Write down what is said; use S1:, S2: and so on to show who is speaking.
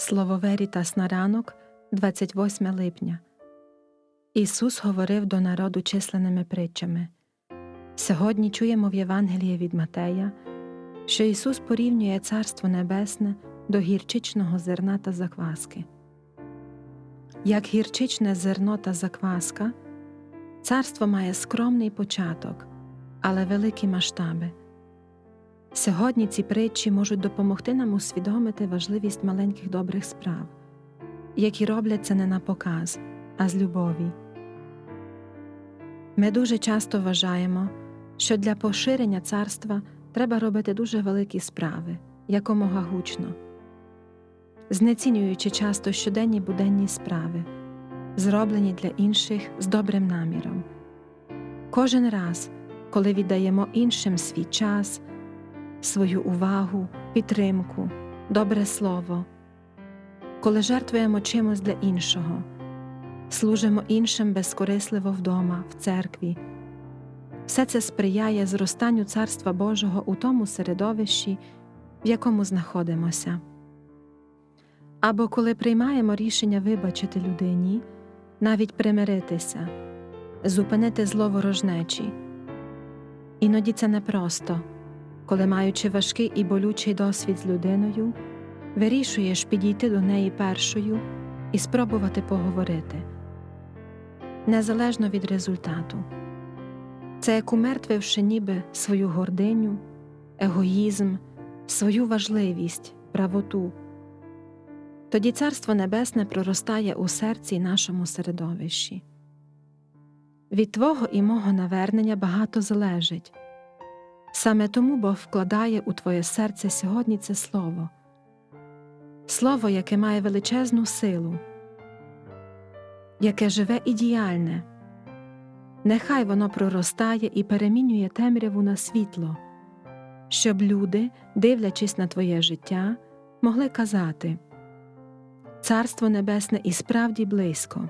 S1: Слово Верітас на ранок, 28 липня. Ісус говорив до народу численними притчами. Сьогодні чуємо в Євангелії від Матея, що Ісус порівнює Царство Небесне до гірчичного зерна та закваски. Як гірчичне зерно та закваска, царство має скромний початок, але великі масштаби. Сьогодні ці притчі можуть допомогти нам усвідомити важливість маленьких добрих справ, які робляться не на показ, а з любові. Ми дуже часто вважаємо, що для поширення царства треба робити дуже великі справи, якомога гучно, знецінюючи часто щоденні буденні справи, зроблені для інших з добрим наміром. Кожен раз, коли віддаємо іншим свій час, свою увагу, підтримку, добре слово, коли жертвуємо чимось для іншого, служимо іншим безкорисливо вдома, в церкві. Все це сприяє зростанню Царства Божого у тому середовищі, в якому знаходимося. Або коли приймаємо рішення вибачити людині, навіть примиритися, зупинити зло ворожнечі. Іноді це непросто, коли, маючи важкий і болючий досвід з людиною, вирішуєш підійти до неї першою і спробувати поговорити, незалежно від результату. Це як умертвивши ніби свою гординю, егоїзм, свою важливість, правоту. Тоді Царство Небесне проростає у серці й нашому середовищі. Від Твого і мого навернення багато залежить. Саме тому Бог вкладає у Твоє серце сьогодні це слово, слово, яке має величезну силу, яке живе і діяльне. Нехай воно проростає і перемінює темряву на світло, щоб люди, дивлячись на Твоє життя, могли казати Царство Небесне і справді близько.